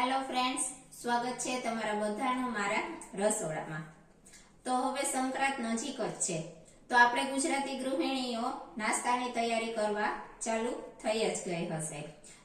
Hello friends સ્વાગત છે તમારા બધાનું મારા રસોડામાં. તો હવે સંક્રાંત નજીક જ છે. તો આપણે ગુજરાતી ગૃહિણીઓ નાસ્તાની તૈયારી કરવા ચાલુ થઈ જ ગઈ હશે.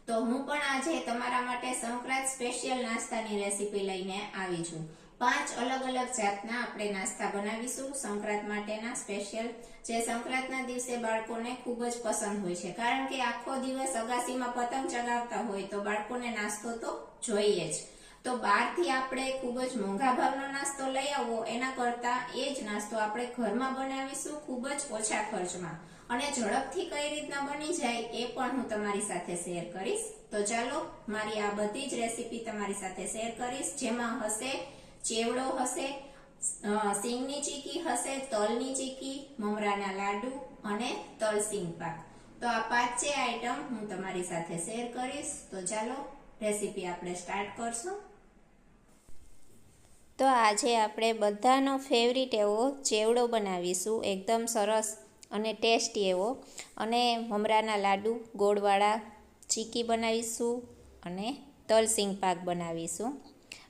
તો હું પણ આજે તમારા માટે સંક્રાંત સ્પેશિયલ નાસ્તાની રેસીપી લઈને આવી છું. પાંચ અલગ અલગ જાતના આપણે નાસ્તા બનાવીશું. સંક્રાંત માટેના સ્પેશિયલ. જે સંક્રાંતના દિવસે બાળકોને ખૂબ જ પસંદ હોય છે. કારણ કે આખો દિવસ અગાસીમાં પતંગ ચગાવતા હોય તો બાળકોને નાસ્તો તો જોઈએ જ. તો બહારથી આપણે ખૂબ જ મોંઘા ભાવનો નાસ્તો લઈ આવવો, એના કરતાં એ જ નાસ્તો આપણે ઘરમાં બનાવીશું ખૂબ જ ઓછા ખર્ચમાં. અને ઝડપથી કઈ રીતના બની જાય એ પણ હું તમારી સાથે શેર કરીશ. તો ચાલો, મારી આ બધી જ રેસીપી તમારી સાથે શેર કરીશ. જેમાં હશે ચેવડો હશે સિંગની ચીકી હશે, તલની ચીકી, મમરાના લાડુ અને તલસિંગ પાક. તો આ પાંચે આઈટમ હું તમારી સાથે શેર કરીશ. તો ચાલો રેસીપી આપણે સ્ટાર્ટ કરશું. તો આજે આપણે બધાનો ફેવરિટ એવો ચેવડો બનાવીશું, એકદમ સરસ અને ટેસ્ટી એવો. અને મમરાના લાડુ, ગોળવાળા ચીકી બનાવીશું અને તલસિંગ પાક બનાવીશું.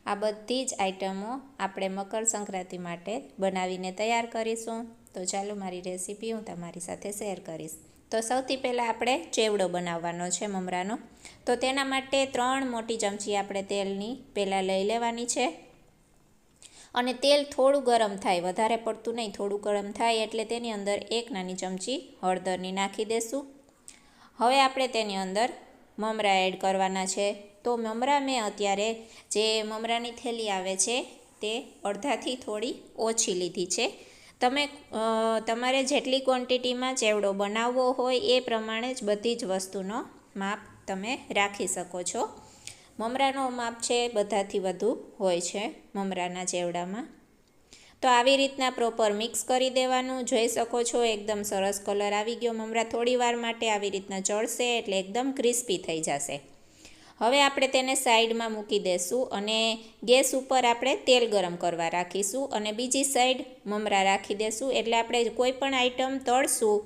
આ બધી જ આઈટમો આપણે મકર સંક્રાંતિ માટે બનાવીને તૈયાર કરીશું. તો ચાલો મારી રેસીપી હું તમારી સાથે શેર કરીશ. તો સૌથી પહેલાં આપણે ચેવડો બનાવવાનો છે મમરાનો. તો તેના માટે ત્રણ મોટી ચમચી આપણે તેલની પહેલાં લઈ લેવાની છે. અને તેલ થોડું ગરમ થાય, વધારે પડતું નહીં, થોડું ગરમ થાય એટલે તેની અંદર એક નાની ચમચી હળદરની નાખી દેશું. હવે આપણે તેની અંદર મમરા એડ કરવાના છે. તો મમરા મેં અત્યારે જે મમરાની થેલી આવે છે, તે અડધાથી થોડી ઓછી લીધી છે. તમે તમારે જેટલી ક્વોન્ટિટીમાં ચેવડો બનાવવો હોય એ પ્રમાણે જ બધી જ વસ્તુનો માપ તમે રાખી શકો છો. મમરાનો માપ છે બધાથી વધુ હોય છે મમરાના ચેવડામાં. તો આવી રીતના પ્રોપર મિક્સ કરી દેવાનું, જોઈ શકો છો એકદમ સરસ કલર આવી ગયો. મમરા થોડી વાર માટે આવી રીતના ચડશે એટલે એકદમ ક્રિસ્પી થઈ જશે. હવે આપણે તેને સાઈડમાં મૂકી દેશું અને ગેસ ઉપર આપણે તેલ ગરમ કરવા રાખીશું અને બીજી સાઈડ મમરા રાખી દેશું. એટલે આપણે કોઈ પણ આઈટમ તળશું,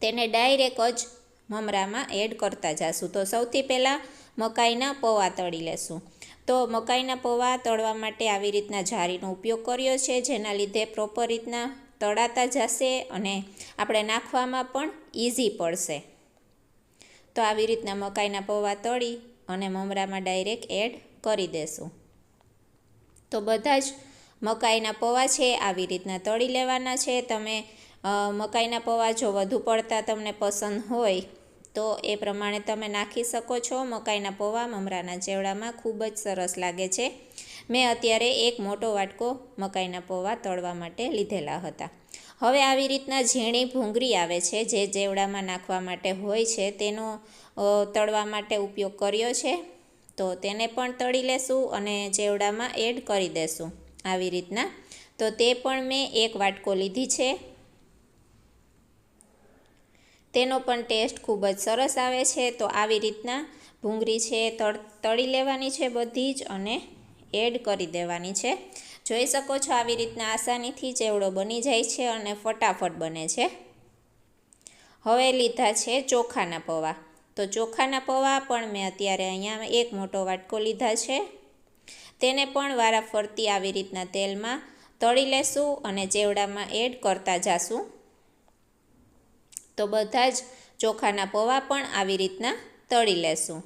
તેને ડાયરેક્ટ જ મમરામાં એડ કરતા જશું. તો સૌથી પહેલાં મકાઈના પૌવા તળી લેશું. તો મકાઈના પૌવા તળવા માટે આવી રીતના જારીનો ઉપયોગ કર્યો છે, જેના લીધે પ્રોપર રીતના તળાતા જશે અને આપણે નાખવામાં પણ ઇઝી પડશે. તો આવી રીતના મકાઈના પૌવા તળી અને મમરામાં ડાયરેક્ટ એડ કરી દેશું. તો બધા જ મકાઈના પૌવા છે, આવી રીતના તળી લેવાના છે. તમે મકાઈના પૌવા જો વધુ પડતા તમને પસંદ હોય, તો એ પ્રમાણે તમે નાખી શકો છો. મકાઈના પૌવા મમરાના ચેવડામાં ખૂબ જ સરસ લાગે છે. મેં અત્યારે એક મોટો વાટકો મકાઈના પૌવા તળવા માટે લીધેલા હતા. હવે આવી રીતના ઝીણી ભૂંગળી આવે છે જે જેવડામાં નાખવા માટે હોય છે તેનો તળવા માટે ઉપયોગ કર્યો છે. તો તેને પણ તળી લેશું અને જેવડામાં એડ કરી દેશું આવી રીતના. તો તે પણ મેં એક વાટકો લીધી છે. તેનો પણ ટેસ્ટ ખૂબ જ સરસ આવે છે. તો આવી રીતના ભૂંગળી છે, તળ, તળી લેવાની છે બધી જ અને એડ કરી દેવાની છે. જોઈ શકો છો આવી રીતના આસાનીથી ચેવડો બની જાય છે અને ફટાફટ બને છે. હવે લીધા છે ચોખાના પૌવા. તો ચોખાના પૌવા પણ મેં અત્યારે અહીંયા એક મોટો વાટકો લીધા છે. તેને પણ વારાફરતી આવી રીતના તેલમાં તળી લેશું અને ચેવડામાં એડ કરતા જાશું. તો બધા જ ચોખાના પૌવા પણ આવી રીતના તળી લેશું.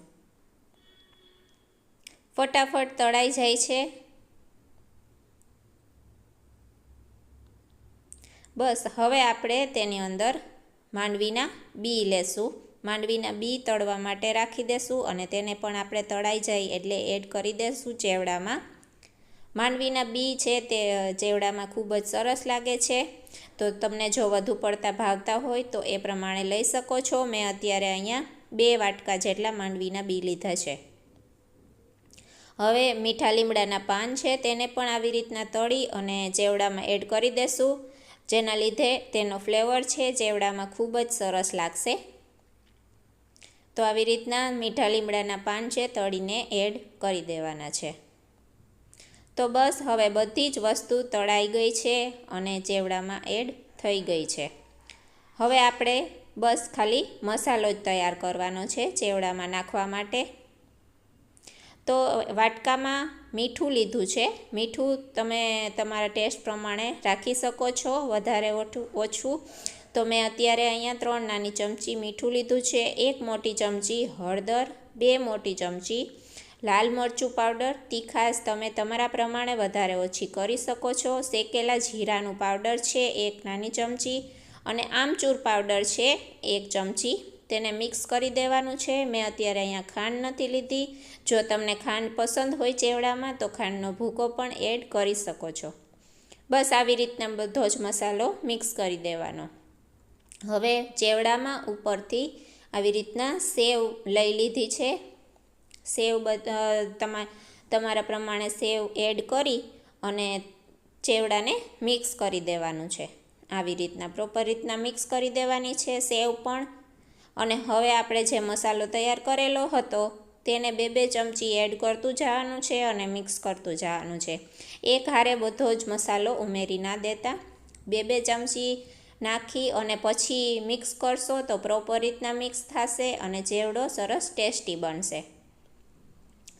ફટાફટ તળાઈ જાય છે. બસ, હવે આપણે તેની અંદર માંડવીના બી લેશું. માંડવીના બી તળવા માટે રાખી દેશું અને તેને પણ આપણે તળાઈ જાય એટલે એડ કરી દેશું ચેવડામાં. માંડવીના બી છે તે ચેવડામાં ખૂબ જ સરસ લાગે છે. તો તમને જો વધુ પડતા ભાવતા હોય તો એ પ્રમાણે લઈ શકો છો. મેં અત્યારે અહીંયા બે વાટકા જેટલા માંડવીના બી લીધા છે. હવે મીઠા લીમડાના પાન છે તેને પણ આવી રીતના તળી અને ચેવડામાં એડ કરી દેશું. જેના લીધે તેનો ફ્લેવર છે, ચેવડામાં ખૂબ જ સરસ લાગશે. તો આવી રીતના મીઠા લીમડાના પાન છે, તળીને એડ કરી દેવાના છે. તો બસ હવે બધી જ વસ્તુ તળાઈ ગઈ છે અને ચેવડામાં એડ થઈ ગઈ છે. હવે આપણે બસ ખાલી મસાલો જ તૈયાર કરવાનો છે, ચેવડામાં નાખવા માટે. તો વાટકામાં મીઠું લીધું છે. મીઠું તમે તમારા ટેસ્ટ પ્રમાણે રાખી શકો છો, વધારે ઓછું તો મેં અત્યારે અહીંયા ત્રણ નાની ચમચી મીઠું લીધું છે. એક મોટી ચમચી હળદર, બે મોટી ચમચી લાલ મરચું પાવડર. તીખાશ તમે તમારા પ્રમાણે વધારે ઓછી કરી શકો છો. શેકેલા જીરાનું પાવડર છે, એક નાની ચમચી. અને આમચૂર પાવડર છે, એક ચમચી તેને મિક્સ કરી દેવાનું છે. મેં અત્યારે અહીંયા ખાંડ નથી લીધી. જો તમને ખાંડ પસંદ હોય ચેવડામાં, તો ખાંડનો ભૂકો પણ એડ કરી શકો છો. બસ આવી રીતના બધો જ મસાલો મિક્સ કરી દેવાનો. હવે ચેવડામાં ઉપરથી આવી રીતના સેવ લઈ લીધી છે. સેવ તમા, તમારા પ્રમાણે સેવ એડ કરી અને ચેવડાને મિક્સ કરી દેવાનું છે. આવી રીતના પ્રોપર રીતના મિક્સ કરી દેવાની છે સેવ પણ. અને હવે આપણે જે મસાલો તૈયાર કરેલો હતો, તેને બે બે ચમચી એડ કરતું જવાનું છે અને મિક્સ કરતું જવાનું છે. એક હારે બધો જ મસાલો ઉમેરી ના દેતા. બે બે ચમચી નાખી અને પછી મિક્સ કરશો તો પ્રોપર રીતના મિક્સ થશે અને જેવડો સરસ ટેસ્ટી બનશે.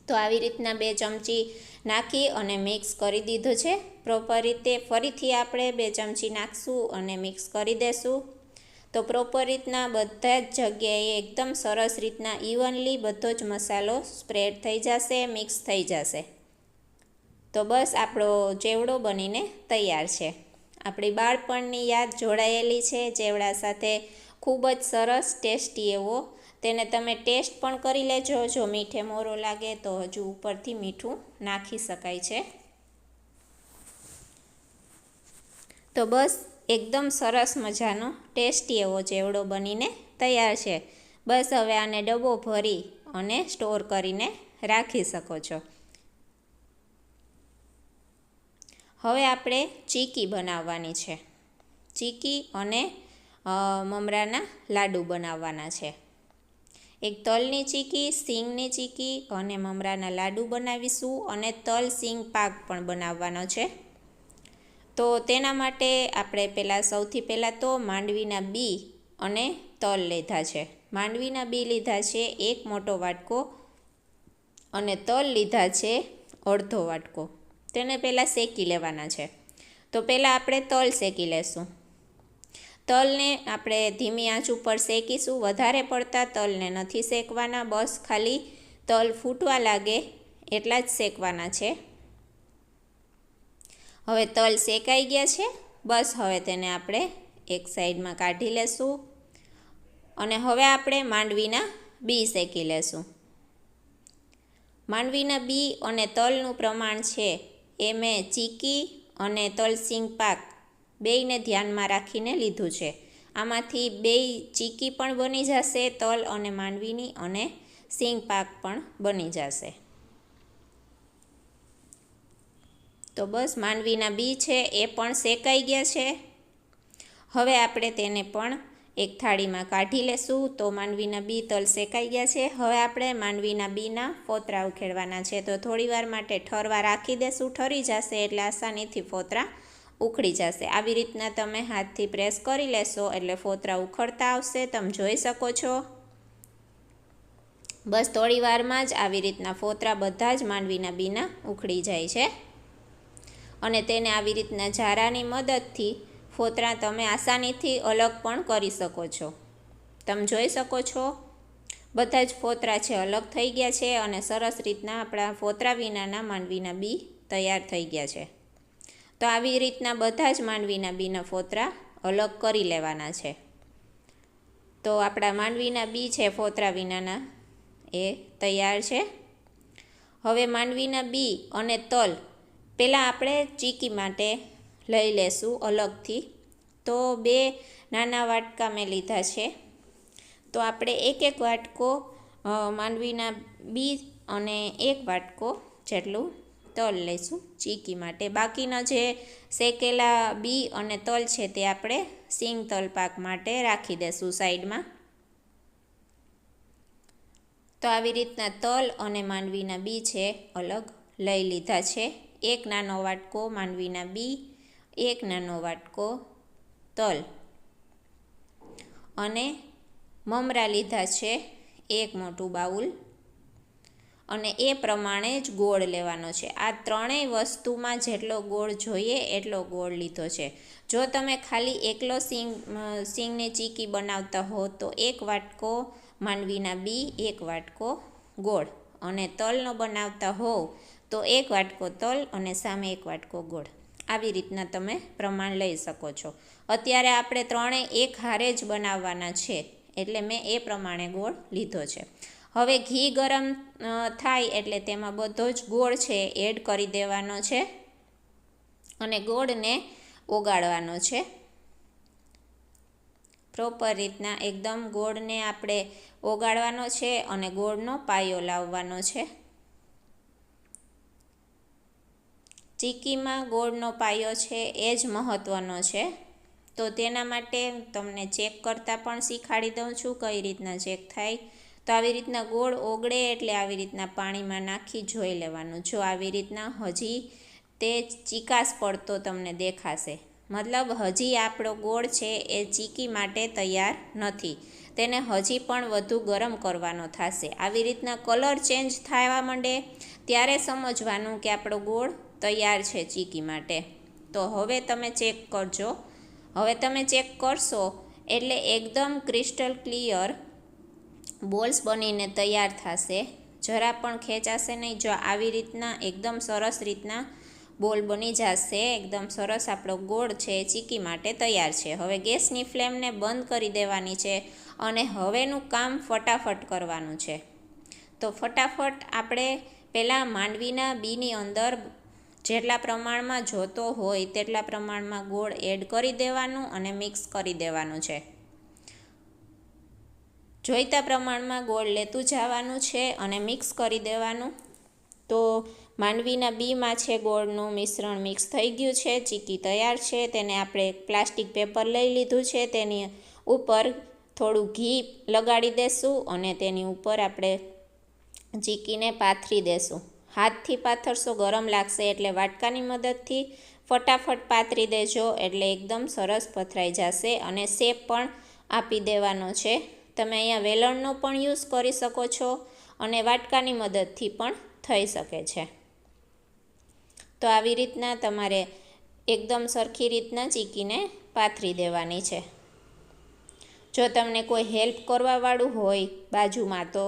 તો આવી રીતના બે ચમચી નાખી અને મિક્સ કરી દીધું છે. પ્રોપર રીતે ફરીથી આપણે બે ચમચી નાખશું અને મિક્સ કરી દેશું. તો પ્રોપર રીતના બધા જ જગ્યાએ એકદમ સરસ રીતના ઇવનલી બધો જ મસાલો સ્પ્રેડ થઈ જશે મિક્સ થઈ જશે. તો બસ આપણો ચેવડો બનીને તૈયાર છે. આપણી બાળપણની યાદ જોડાયેલી છે, ચેવડા સાથે ખૂબ જ સરસ ટેસ્ટી એવો. તેને તમે ટેસ્ટ પણ કરી લેજો, જો મીઠે મોરો લાગે તો હજુ ઉપરથી મીઠું નાખી શકાય છે. તો બસ એકદમ સરસ મજાનો ટેસ્ટી એવો ચેવડો બનીને તૈયાર છે. બસ હવે આને ડબ્બો ભરી અને સ્ટોર કરીને રાખી શકો છો. હવે આપણે ચીકી બનાવવાની છે. ચીકી અને મમરાના લાડુ બનાવવાના છે. એક તલની ચીકી, સિંગની ચીકી અને મમરાના લાડુ બનાવીશું અને તલ સિંગ પાક પણ બનાવવાનો છે. તો તેના માટે આપણે પહેલાં સૌથી પહેલાં તો માંડવીના બી અને તલ લીધા છે. માંડવીના બી લીધા છે એક મોટો વાટકો અને તલ લીધા છે અડધો વાટકો. તેને પહેલાં શેકી લેવાના છે. તો પહેલાં આપણે તલ શેકી લેશું. તલને આપણે ધીમી આંચ ઉપર શેકીશું. વધારે પડતા તલને નથી શેકવાના. બસ ખાલી તલ ફૂટવા લાગે એટલા જ શેકવાના છે. હવે તલ શેકાઈ ગયા છે. બસ હવે તેને આપણે એક સાઈડમાં કાઢી લેશું. અને હવે આપણે માંડવીના બી શેકી લેશું. માંડવીના બી અને તલનું પ્રમાણ છે એ મેં ચીકી અને તલસિંગ પાક બેયને ધ્યાનમાં રાખીને લીધું છે. આમાંથી બે ચીકી પણ બની જશે, તલ અને માંડવીની અને સિંગ પાક પણ બની જશે. તો બસ માંડવીના બી છે, એ પણ શેકાઈ ગયા છે. હવે આપણે તેને પણ એક થાળીમાં કાઢી લેશું, તો માંડવીના બી તલ શેકાઈ ગયા છે. હવે આપણે માંડવીના બીના ફોતરા ઉખેડવાના છે, તો થોડીવાર માટે ઠરવા રાખી દેશું, ઠરી જશે એટલે આસાનીથી ફોતરા ઉખડી જશે. આવી રીતના તમે હાથથી પ્રેસ કરી લેશો એટલે ફોતરા ઉખડતા આવશે, તમે જોઈ શકો છો. બસ થોડી વારમાં જ આવી રીતના ફોતરા બધા જ માંડવીના બીના ઉખડી જાય છે. અને તેને આવી રીતના ઝારાની મદદથી ફોતરા તમે આસાનીથી અલગ પણ કરી શકો છો. તમે જોઈ શકો છો, બધા જ ફોતરા છે અલગ થઈ ગયા છે અને સરસ રીતના આપણા ફોતરા વિનાના માંડવીના બી તૈયાર થઈ ગયા છે. તો આવી રીતના બધા જ માંડવીના બીના ફોતરા અલગ કરી લેવાના છે. તો આપણા માંડવીના બી છે ફોતરા વિનાના, એ તૈયાર છે. હવે માંડવીના બી અને તલ પહેલાં આપણે ચીકી માટે લઈ લેશું અલગથી. તો બે નાના વાટકા મેં લીધા છે. તો આપણે એક એક વાટકો માંડવીના બી અને એક વાટકો જેટલું તલ લઈશું ચીકી માટે. બાકીના જે શેકેલા બી અને તલ છે તે આપણે સિંગ તલ પાક માટે રાખી દેશું સાઈડમાં. તો આવી રીતના તલ અને માંડવીના બી છે અલગ લઈ લીધા છે. એક નાનો વાટકો માંડવીના બી, એક નાનો વાટકો તલ. અને મમરા લીધા છે એક મોટું બાઉલ. અને એ પ્રમાણે જ ગોળ લેવાનો છે. આ ત્રણેય વસ્તુમાં જેટલો ગોળ જોઈએ એટલો ગોળ લીધો છે. જો તમે ખાલી એકલો સિંગ સિંગની ચીકી બનાવતા હો તો એક વાટકો માંડવીના બી, એક વાટકો ગોળ. અને તલનો બનાવતા હોવ તો એક વાટકો તલ અને સામે એક વાટકો ગોળ. આવી રીતના તમે પ્રમાણ લઈ શકો છો. અત્યારે આપણે ત્રણેય એક હારે જ બનાવવાના છે, એટલે મેં એ પ્રમાણે ગોળ લીધો છે. હવે ઘી ગરમ થાય એટલે તેમાં બધો જ ગોળ છે એડ કરી દેવાનો છે અને ગોળને ઓગાળવાનો છે. પ્રોપર રીતના એકદમ ગોળને આપણે ઓગાળવાનો છે અને ગોળનો પાયો લાવવાનો છે. ચીકીમાં ગોળનો પાયો છે એ જ મહત્ત્વનો છે. તો તેના માટે તમને ચેક કરતાં પણ શીખાડી દઉં છું કઈ રીતના ચેક થાય. તો આવી રીતના ગોળ ઓગળે એટલે આવી રીતના પાણીમાં નાખી જોઈ લેવાનું. જો આવી રીતના હજી તે ચીકાશ પડતો તમને દેખાશે. મતલબ હજી આપણો ગોળ છે એ ચીકી માટે તૈયાર નથી. તેને હજી પણ વધુ ગરમ કરવાનો થશે. આવી રીતના કલર ચેન્જ થવા માંડે ત્યારે સમજવાનું કે આપણો ગોળ તૈયાર છે ચીકી માટે. તો હવે તમે ચેક કરજો. હવે તમે ચેક કરશો એટલે એકદમ ક્રિસ્ટલ ક્લિયર બોલ્સ બનીને તૈયાર થશે. જરા પણ ખેંચાશે નહીં. જો આવી રીતના એકદમ સરસ રીતના બોલ બની જશે, એકદમ સરસ આપણો ગોળ છે ચીકી માટે તૈયાર છે. હવે ગેસની ફ્લેમને બંધ કરી દેવાની છે અને હવેનું કામ ફટાફટ કરવાનું છે. તો ફટાફટ આપણે પહેલાં માંડવીના બીની અંદર જેટલા પ્રમાણમાં જોતો હોય તેટલા પ્રમાણમાં ગોળ એડ કરી દેવાનું અને મિક્સ કરી દેવાનું છે. જોઈતા પ્રમાણમાં ગોળ લેતું જવાનું છે અને મિક્સ કરી દેવાનું. તો માંડવીના બીમાં છે ગોળનું મિશ્રણ મિક્સ થઈ ગયું છે, ચીકી તૈયાર છે, તેને આપણે પ્લાસ્ટિક પેપર લઈ લીધું છે, તેની ઉપર થોડું ઘી લગાડી દેશું અને તેની ઉપર આપણે ચીકીને પાથરી દેશું. હાથથી પાથરશો ગરમ લાગશે એટલે વાટકાની મદદથી ફટાફટ પાથરી દેજો એટલે એકદમ સરસ પથરાઈ જશે અને શેપ પણ આપી દેવાનો છે. તમે અહીંયા વેલણનો પણ યુઝ કરી શકો છો અને વાટકાની મદદથી પણ થઈ શકે છે. તો આવી રીતના તમારે એકદમ સરખી રીતના ચીકીને પાથરી દેવાની છે. જો તમને કોઈ હેલ્પ કરવાવાળું હોય બાજુમાં તો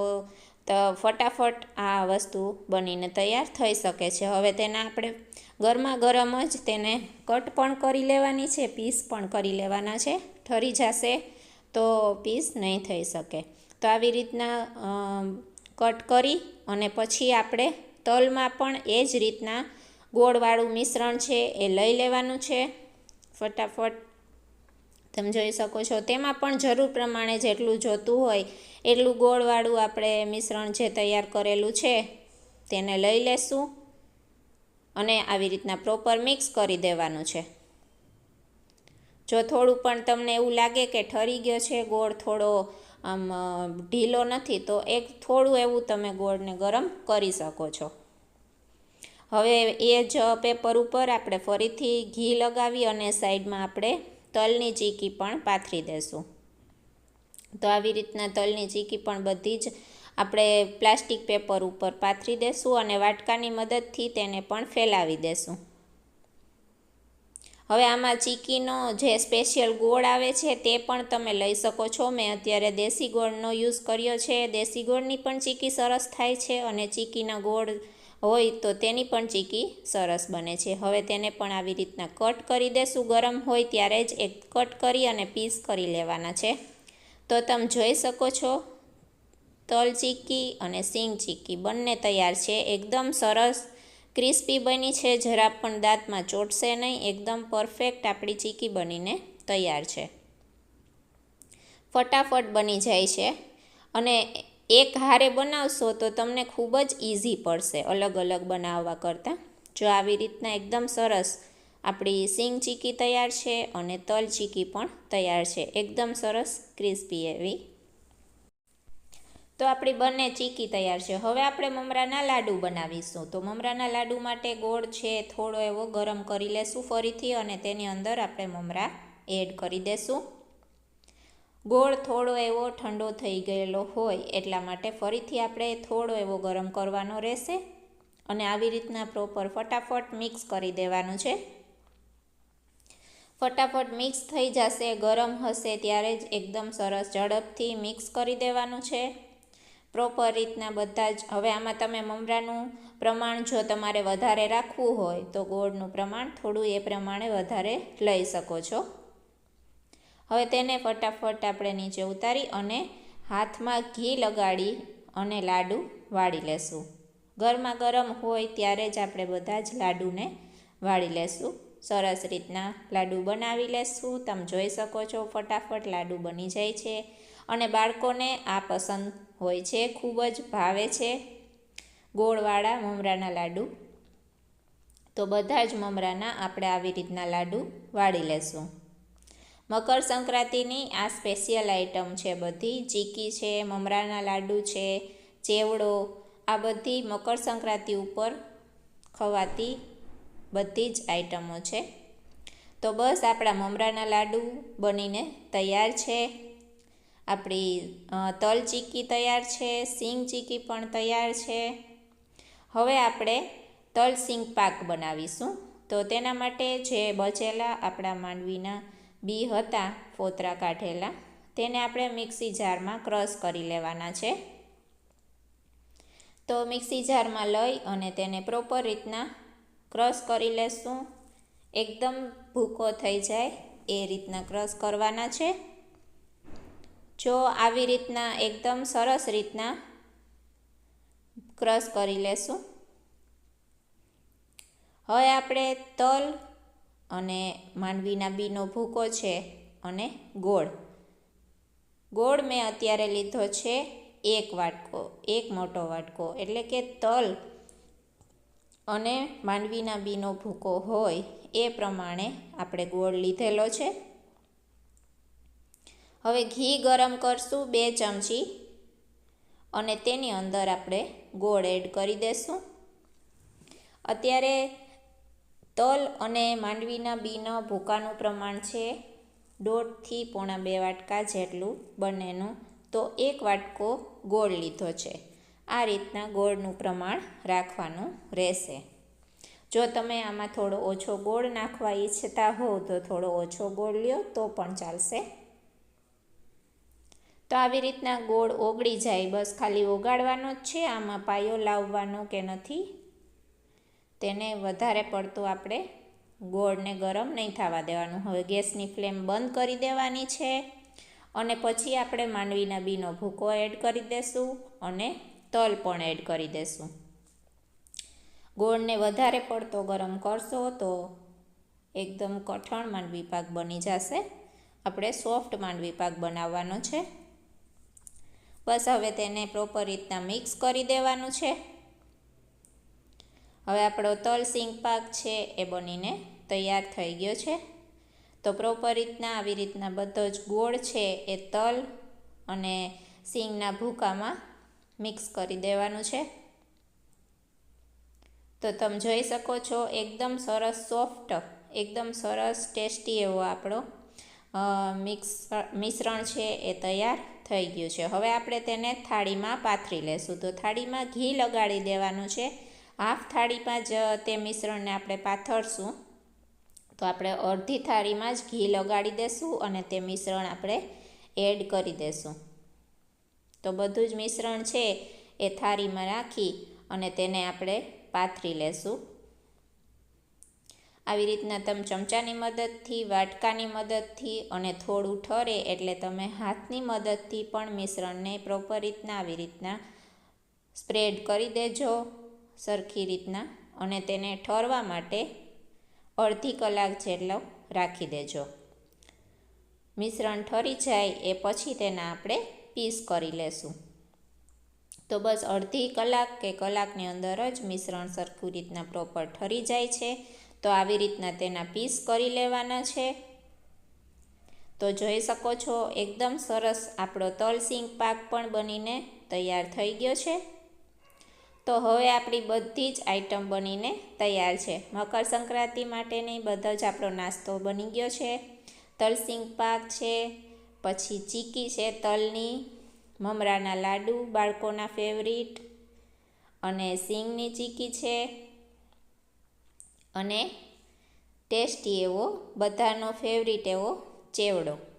તો ફટાફટ આ વસ્તુ બનીને તૈયાર થઈ શકે છે. હવે તેને આપણે ગરમા ગરમ જ તેને કટ પણ કરી લેવાની છે, પીસ પણ કરી લેવાના છે. ઠરી જશે તો પીસ નહીં થઈ શકે. તો આવી રીતના કટ કરી અને પછી આપણે તલમાં પણ એ જ રીતના ગોળવાળું મિશ્રણ છે એ લઈ લેવાનું છે. ફટાફટ તમે જોઈ શકો છો. તેમાં પણ જરૂર પ્રમાણે જેટલું જોતું હોય, એટલું ગોળવાળું આપણે મિશ્રણ જે તૈયાર કરેલું છે, તેને લઈ લેશું અને આવી રીતના પ્રોપર મિક્સ કરી દેવાનું છે. જો થોડું પણ તમને એવું લાગે કે ઠરી ગયો છે, ગોળ થોડો, આમ ઢીલો નથી, તો એક થોડું એવું તમે ગોળને ગરમ કરી શકો છો. હવે એ જ પેપર ઉપર આપણે ફરીથી ઘી લગાવી અને સાઈડમાં આપણે તલની ચીકી પણ પાથરી દેશું. તો આવી રીતના તલની ચીકી પણ બધી જ આપણે પ્લાસ્ટિક પેપર ઉપર પાથરી દેશું અને વાટકાની મદદથી તેને પણ ફેલાવી દેશું. હવે આમાં ચીકીનો જે સ્પેશિયલ ગોળ આવે છે તે પણ તમે લઈ શકો છો. મેં અત્યારે દેશી ગોળનો યુઝ કર્યો છે. દેશી ગોળની પણ ચીકી સરસ થાય છે અને ચીકીના ગોળ હોય તો તેની પણ ચીકી સરસ બને છે. હવે તેને પણ આવી રીતના કટ કરી દેશું. ગરમ હોય ત્યારે જ એક કટ કરી અને પીસ કરી લેવાના છે. તો તમે જોઈ શકો છો, તલ ચીકી અને સિંગ ચીકી બંને તૈયાર છે. એકદમ સરસ ક્રિસ્પી બની છે. જરા પણ દાંતમાં ચોટશે નહીં. એકદમ પરફેક્ટ આપણી ચીકી બનીને તૈયાર છે. ફટાફટ બની જાય છે. અને એક હારે બનાવશો તો તમને ખૂબ જ ઇઝી પડશે અલગ અલગ બનાવવા કરતાં. જો આવી રીતના એકદમ સરસ આપણી સિંગ ચીકી તૈયાર છે અને તલ ચીકી પણ તૈયાર છે. એકદમ સરસ, ક્રિસ્પી એવી. તો આપણી બંને ચીકી તૈયાર છે. હવે આપણે મમરાના લાડુ બનાવીશું. તો મમરાના લાડુ માટે ગોળ છે, થોડો એવો ગરમ કરી લેશું ફરીથી અને તેની અંદર આપણે મમરા એડ કરી દેશું. ગોળ થોડો એવો ઠંડો થઈ ગયેલો હોય એટલા માટે ફરીથી આપણે થોડો એવો ગરમ કરવાનો રહેશે અને આવી રીતના પ્રોપર ફટાફટ મિક્સ કરી દેવાનું છે. ફટાફટ મિક્સ થઈ જશે, ગરમ હશે ત્યારે જ એકદમ સરસ ઝડપથી મિક્સ કરી દેવાનું છે. પ્રોપર રીતના બધા જ, હવે આમાં તમે મમરાનું પ્રમાણ જો તમારે વધારે રાખવું હોય તો ગોળનું પ્રમાણ થોડું એ પ્રમાણે વધારે લઈ શકો છો. હવે તેને ફટાફટ આપણે નીચે ઉતારી અને હાથમાં ઘી લગાડી અને લાડુ વાળી લેશું. ગરમા ગરમ હોય ત્યારે જ આપણે બધા જ લાડુને વાળી લેશું. સરસ રીતના લાડુ બનાવી લેશું. તમે જોઈ શકો છો ફટાફટ લાડુ બની જાય છે અને બાળકોને આ પસંદ હોય છે, ખૂબ જ ભાવે છે. ગોળવાળા મમરાના લાડુ. તો બધા જ મમરાના આપણે આવી રીતના લાડુ વાળી લેશું. મકર સંક્રાંતિની આ સ્પેશિયલ આઈટમ છે બધી. ચીકી છે, મમરાના લાડુ છે, ચેવડો, આ બધી મકર સંક્રાંતિ ઉપર ખવાતી બધી જ આઈટમો છે. તો બસ આપણા મમરાના લાડુ બનીને તૈયાર છે. આપણી તલ ચીકી તૈયાર છે, સિંગ ચીકી પણ તૈયાર છે. હવે આપણે તલ સિંગ પાક બનાવીશું. તો તેના માટે જે બચેલા આપણા માંડવીના બી હતા ફોતરા કાઢેલા. તેને આપણે મિક્સી જારમાં ક્રશ કરી લેવાના છે. તો મિક્સી જારમાં લઈ અને તેને પ્રોપર રીતના ક્રશ કરી લેશું. એકદમ ભૂકો થઈ જાય એ રીતના ક્રશ કરવાના છે. જો આવી રીતના એકદમ સરસ રીતના ક્રશ કરી લેશું. હવે આપણે તલ અને માંડવીના બીનો ભૂકો છે અને ગોળ. ગોળ મેં અત્યારે લીધો છે એક વાટકો, એક મોટો વાટકો. એટલે કે તલ અને માંડવીના બીનો ભૂકો હોય એ પ્રમાણે આપણે ગોળ લીધેલો છે. હવે ઘી ગરમ કરશું બે ચમચી અને તેની અંદર આપણે ગોળ એડ કરી દઈશું અત્યારે તલ અને માંડવીના બીના ભૂકાનું પ્રમાણ છે દોઢથી પોણા બે વાટકા જેટલું બંનેનું. તો એક વાટકો ગોળ લીધો છે. આ રીતના ગોળનું પ્રમાણ રાખવાનું રહેશે. જો તમે આમાં થોડો ઓછો ગોળ નાખવા ઈચ્છતા હોવ તો થોડો ઓછો ગોળ લ્યો તો પણ ચાલશે. તો આવી રીતના ગોળ ઓગળી જાય. બસ ખાલી ઓગાળવાનો જ છે. આમાં પાયો લાવવાનો કે નથી તેને વધારે પડતું આપણે ગોળને ગરમ નહીં થવા દેવાનું. હવે ગેસની ફ્લેમ બંધ કરી દેવાની છે અને પછી આપણે માંડવીના બીનો ભૂકો એડ કરી દેશું અને તલ પણ એડ કરી દેશું. ગોળને વધારે પડતો ગરમ કરશો તો એકદમ કઠણ માંડવી પાક બની જશે. આપણે સોફ્ટ માંડવી પાક બનાવવાનો છે. બસ હવે તેને પ્રોપર રીતના મિક્સ કરી દેવાનું છે. હવે આપણો તલ સિંગ પાક છે એ બનીને તૈયાર થઈ ગયો છે. તો પ્રોપર રીતના આવી રીતના બધો જ ગોળ છે એ તલ અને સિંગના ભૂકામાં મિક્સ કરી દેવાનું છે. તો તમે જોઈ શકો છો એકદમ સરસ સોફ્ટ એકદમ સરસ ટેસ્ટી એવો આપણો મિક્સ મિશ્રણ છે એ તૈયાર થઈ ગયું છે. હવે આપણે તેને થાળીમાં પાથરી લેશું. તો થાળીમાં ઘી લગાડી દેવાનું છે. હાફ થાળીમાં જ તે મિશ્રણને આપણે પાથરશું. તો આપણે અડધી થાળીમાં જ ઘી લગાડી દેશું અને તે મિશ્રણ આપણે એડ કરી દેશું. તો બધું જ મિશ્રણ છે એ થાળીમાં રાખી અને તેને આપણે પાથરી લેશું. આવી રીતના તમે ચમચાની મદદથી, વાટકાની મદદથી અને થોડું ઠરે એટલે તમે હાથની મદદથી પણ મિશ્રણને પ્રોપર રીતના આવી રીતના સ્પ્રેડ કરી દેજો. સરખી રીતના અને તેને ઠરવા માટે અડધી કલાક જેટલો રાખી દેજો. મિશ્રણ ઠરી જાય એ પછી તેના આપણે પીસ કરી લેશું. તો બસ અડધી કલાક કે કલાકની અંદર જ મિશ્રણ સરખી રીતના પ્રોપર ઠરી જાય છે. તો આવી રીતના તેના પીસ કરી લેવાના છે. તો જોઈ શકો છો, એકદમ સરસ આપણો તલ સિંગ પાક પણ બનીને તૈયાર થઈ ગયો છે. તો હવે આપણી બધી જ આઈટમ બનીને તૈયાર છે. મકર સંક્રાંતિ માટેની બધો જ આપણો નાસ્તો બની ગયો છે. તલસિંગ પાક છે, પછી ચીકી છે તલની, મમરાના લાડુ, બાળકોના ફેવરિટ અને સિંગની ચીકી છે. અને ટેસ્ટી એવો બધાનો ફેવરિટ એવો ચેવડો.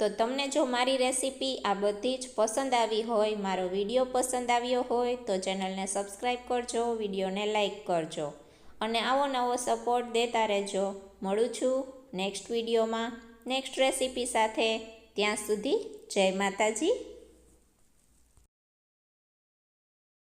તો તમને જો મારી રેસીપી આ બધી જ પસંદ આવી હોય, મારો વીડિયો પસંદ આવ્યો હોય, તો ચેનલને સબસ્ક્રાઈબ કરજો, વિડીયોને લાઇક કરજો અને આવો નવો સપોર્ટ દેતા રહેજો. મળું છું નેક્સ્ટ વિડીયોમાં. નેક્સ્ટ રેસીપી સાથે. ત્યાં સુધી જય માતાજી.